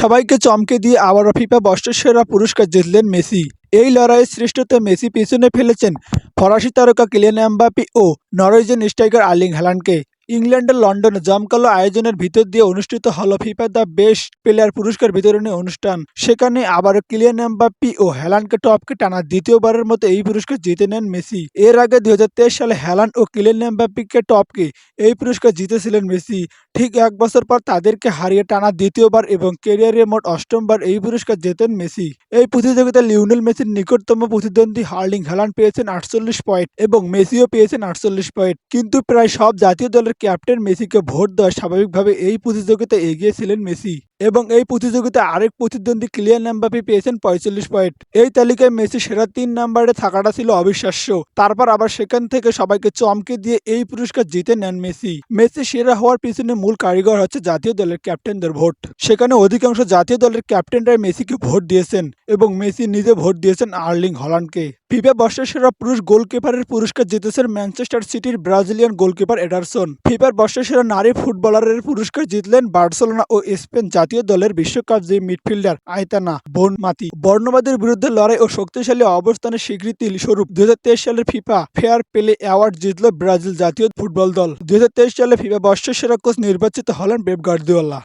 সবাইকে চমকে দিয়ে আবারও ফিফা বর্ষসেরা পুরস্কার জিতলেন মেসি। এই লড়াইয়ের শ্রেষ্ঠত্ব মেসি পিছনে ফেলেছেন ফরাসি তারকা কিলিয়ান এমবাপি ও নরওয়েজিয়ান স্ট্রাইকার আর্লিং হ্যালান্ডকে ইংল্যান্ডের লন্ডনে জমকালো আয়োজনের ভিতর দিয়ে অনুষ্ঠিত হল ফিফা দ্য বেস্ট প্লেয়ার পুরস্কার বিতরণী অনুষ্ঠান। সেখানে আবারও কিলিয়ান এমবাপ্পি ও হেলানকে টপকে টানা দ্বিতীয়বারের মতো এই পুরস্কার জিতে নেন মেসি। এর আগে দুই হাজার তেইশ সালে হেলান ও কিলিয়ান এমবাপ্পিকে টপকে এই পুরস্কার জিতেছিলেন মেসি। ঠিক এক বছর পর তাদেরকে হারিয়ে টানা দ্বিতীয়বার এবং ক্যারিয়ারে মোট অষ্টমবার এই পুরস্কার জেতেন মেসি। এই প্রতিযোগিতায় লিওনেল মেসির নিকটতম প্রতিদ্বন্দ্বী হার্লিং হেলান পেয়েছেন আটচল্লিশ পয়েন্ট এবং মেসিও পেয়েছেন আটচল্লিশ পয়েন্ট। কিন্তু প্রায় সব জাতীয় দলের ক্যাপ্টেন মেসিকে ভোট দেওয়া স্বাভাবিকভাবে এই প্রতিযোগিতায় এগিয়ে ছিলেন মেসি। এবং এই প্রতিযোগিতায় আরেক প্রতিদ্বন্দ্বী ক্লিয়ান এমবাপি পেয়েছেন পঁয়তাল্লিশ পয়েন্ট। এই তালিকায় মেসি সেরা তিন নাম্বারে থাকাটা ছিল অবিশ্বাস্য। তারপর আবার সেখান থেকে সবাইকে চমকে দিয়ে এই পুরস্কার জিতে নেন মেসি। মেসি সেরা হওয়ার পিছনে মূল কারিগর হচ্ছে জাতীয় দলের ক্যাপ্টেনদের ভোট। সেখানে অধিকাংশ জাতীয় দলের ক্যাপ্টেনরাই মেসিকে ভোট দিয়েছেন এবং মেসি নিজে ভোট দিয়েছেন আর্লিং হল্যান্ডকে। ফিফা বর্ষসেরা পুরুষ গোলকিপারের পুরস্কার জিতেছেন ম্যানচেস্টার সিটির ব্রাজিলিয়ান গোলকিপার এডারসন। ফিফার বর্ষসেরা নারী ফুটবলারের পুরস্কার জিতলেন বার্সেলোনা ও স্পেন জাতীয় দলের বিশ্বকাপ যে মিডফিল্ডার আয়তানা বনমাতি, বর্ণবাদের বিরুদ্ধে লড়াই ও শক্তিশালী অবস্থানের স্বীকৃতি স্বরূপ দুই হাজার তেইশ সালের ফিফা ফেয়ার পেলে অ্যাওয়ার্ড জিতল ব্রাজিল জাতীয় ফুটবল দল। দুই সালে ফিফা বর্ষসেরা কোচ নির্বাচিত হলেন গার্দিওলা।